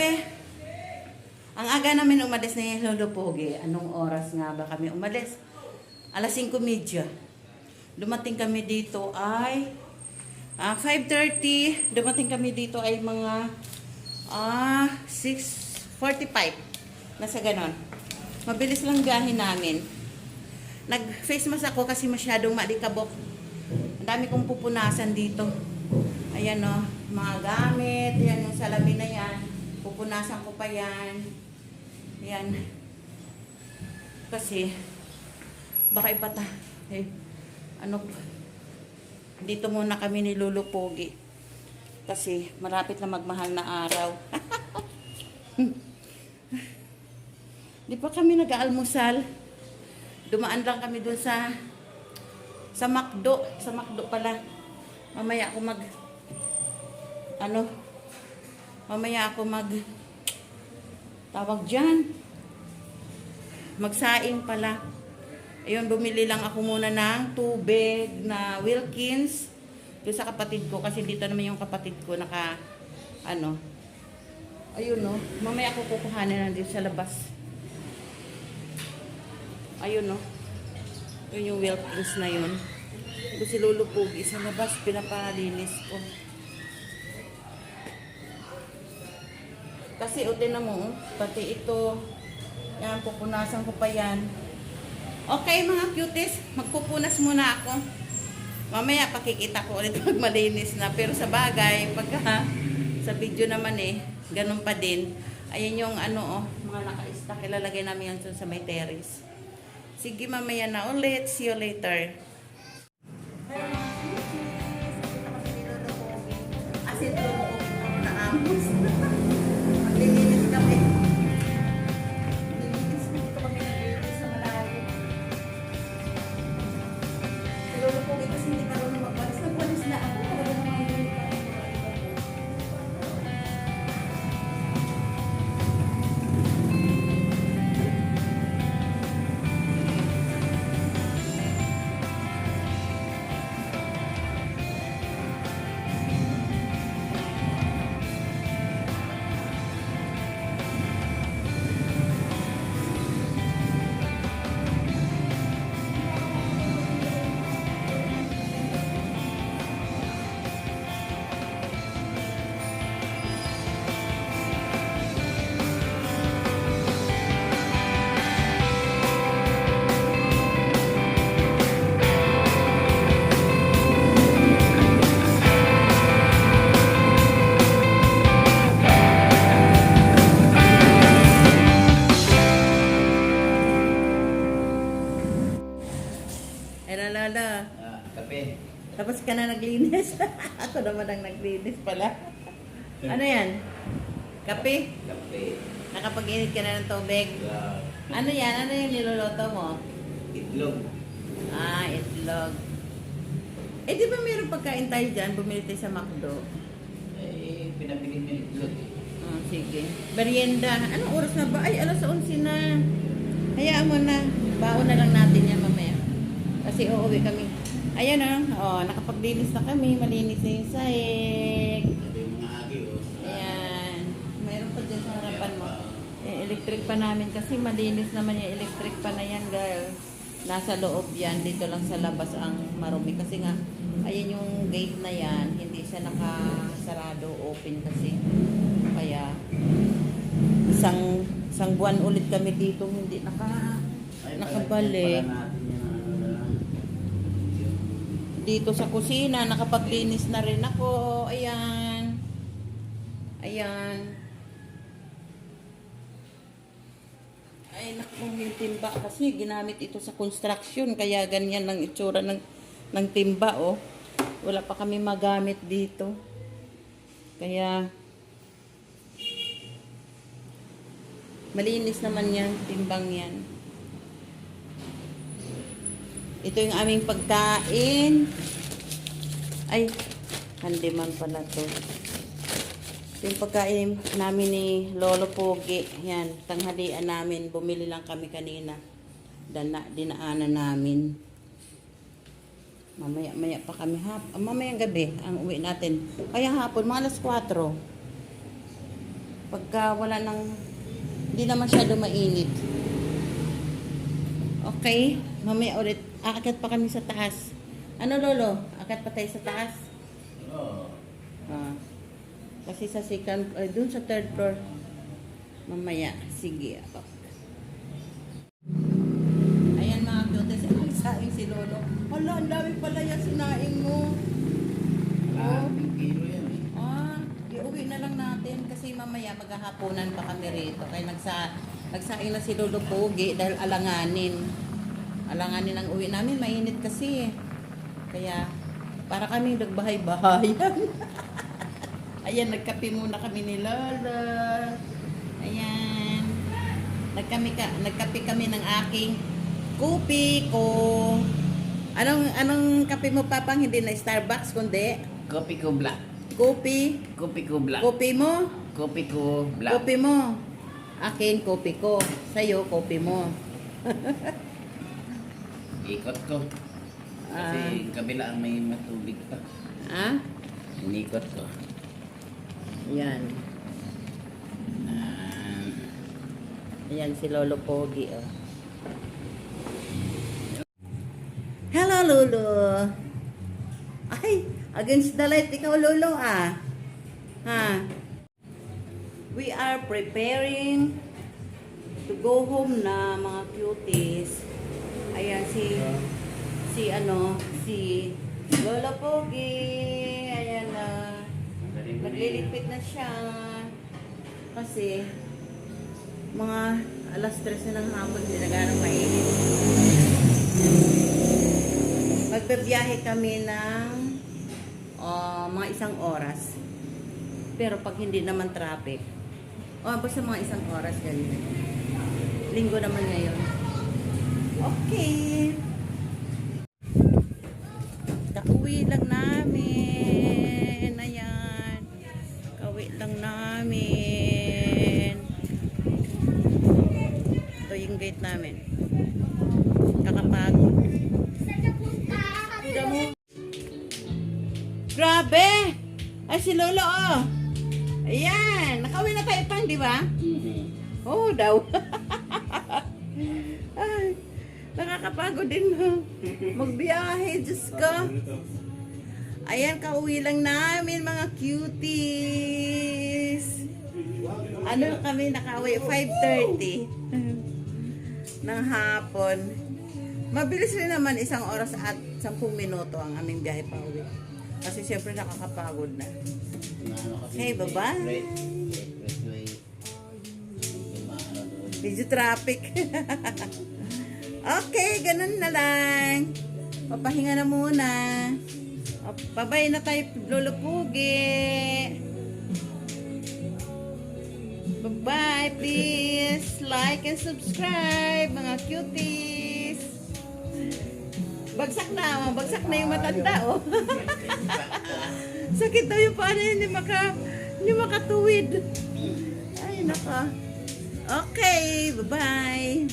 gabi. Ang aga namin umalis ni Lolo Pogi. Anong oras nga ba kami umalis? Alas 5.30. Dumating kami dito ay ah, 5.30. Dumating kami dito ay mga ah, 6.45. Nasa ganon. Mabilis lang biyahe namin. Nag-face mask ako kasi masyadong malikabok. Ang dami kong pupunasan dito. Ayan o, mga gamit. Yan yung salamin na yan. Pupunasan ko pa yan. Yan. Kasi, baka ipata. Eh, ano, dito muna kami nilulupogi. Kasi, malapit na magmahal na araw. Di pa kami nag-aalmusal. Dumaan lang kami dun sa sa McDo. Sa McDo pala. Mamaya ako mag ano mamaya ako mag tawag dyan. Magsaing pala. Ayun bumili lang ako muna ng tubig na Wilkins. Doon sa kapatid ko kasi dito naman yung kapatid ko naka ano. Ayun no? Mamaya ako kukuhanin na dito sa labas. Ayun no? Yun yung Wilkins na yun. Ito si Lolo Pugi sa labas pinapalinis ko Kasi o na mo, pati ito, yan, pupunasan ko pa yan. Okay mga cuties, magpupunas muna ako. Mamaya pakikita ko ulit pag malinis na. Pero sa bagay, pagka sa video naman eh, ganun pa din. Ayan yung ano oh, mga naka-stack. Ilalagay namin yan sa may terrace. Sige mamaya na ulit. See you later. Asin Tapos ka na naglinis. Ako naman ang naglinis pala. Ano yan? Kape? Kape. Nakapag-init ka na ng tubig? Ano yan? Ano yung niluluto mo? itlog. Ah, itlog. Eh, di ba mayroong pagkain tayo dyan? Bumili tayo sa McDo. Eh, pinabili niya itlog. Oh, sige. Merienda. Anong oras na ba? Ay, alas 11 na. Hayaan mo na. Baon na lang natin yan mamaya. Kasi uuwi kami. Ayan ah. Oh, nakapaglinis na kami. Malinis na yung sahig. Oh. Ayan. Mayroon pa dyan sa harapan mo. Eh, electric pa namin kasi malinis naman yung electric pa na yan, girl. Nasa loob yan. Dito lang sa labas ang marumi. Kasi nga, ayan yung gate na yan. Hindi siya nakasarado, open kasi. Kaya, isang isang buwan ulit kami dito hindi naka Ay, nakabalik. pala- pala natin yan, ano na lang. Dito sa kusina, nakapaglinis na rin ako. Ayan. Ayan. Ay, naku, yung timba kasi ginamit ito sa construction. Kaya ganyan lang itsura ng, ng timba, oh. Wala pa kami magamit dito. Kaya, malinis naman yan, timbang yan. Ito yung aming pagkain. Ay, handiman pala to. Ito yung pagkain namin ni Lolo Pogi. Yan, tanghalian namin. Bumili lang kami kanina. Dana, dinaanan namin. Mamaya, maya pa kami hap. ah, Mamayang gabi ang uwi natin. Kaya hapon, mga alas 4. Pagka wala nang, hindi na masyado mainit. Okay, mamaya ulit. Aakyat pa kami sa taas. Ano lolo? Akyat pa tayo sa taas? Oo. Ah. Kasi sa second, uh, dun sa third floor. Mamaya. Sige. ako. Ayan mga cutes. Ang saing si Lolo. Hala, ang dami pala yan sinaing mo. Kalahating kilo yan eh. Ah, iuwi na lang natin kasi mamaya maghahaponan pa kami rito. Kaya nagsa, nagsaing na si Lolo Pogi dahil alanganin. Alanganin ang uwi namin, mainit kasi. eh. Kaya para kami nagbahay-bahayan. Ayan, nagkape muna kami ni Lolo. Ayan. Nagkami ka, nagkape kami ng aking kopi ko. Anong anong kape mo papang hindi na Starbucks kundi Kopi ko black. kopi Kopi ko black. Kopi mo? Kopi ko black. Kopi mo. Akin, kopi ko. Sa'yo, kopi mo. Ikot ko. Kasi Ah. kabila ang may matubig pa. Ah? Inikot ko. Yan. Ah, Ayan si Lolo Pogi, oh. Hello, Lolo. Ay, against the light, ikaw, Lolo, ah. Ha? We are preparing to go home na, mga cuties. Ayan, si, si, ano, si Lolo Pogi. Ayan na. Nagliligpit na siya. Kasi, mga alas 3 na ng hapon, hindi na ganang mainit. Magbabiyahe kami ng ah, mga isang oras. Pero pag hindi naman traffic, oh, basta mga isang oras ganyan. Linggo naman ngayon. Okay. Kauwi lang namin. Ayan. Kauwi lang namin. Ito yung gate namin. Kakapagod. Grabe! Ay, si Lolo, oh. Ayan. Nakauwi na tayo pang, di ba? mhm. Oo daw. Ay, nakakapagod din no? magbiyahe, Diyos ko. Ayan, kauwi lang namin mga cuties. Ano kami nakauwi? 5.30 ng hapon. Mabilis rin naman isang oras at 10 minuto ang aming biyahe pa uwi. Kasi siyempre nakakapagod na. Okay, bye-bye. Medyo traffic. okay, ganun na lang. Papahinga na muna. Babay na tayo, Lolo Pugi. Bye-bye, please. Like and subscribe, mga cuties. Bagsak na, bagsak na yung matanda, oh. Sakit daw yung paano yun, hindi maka, hindi makatuwid. Ay, naka. Okay, bye-bye.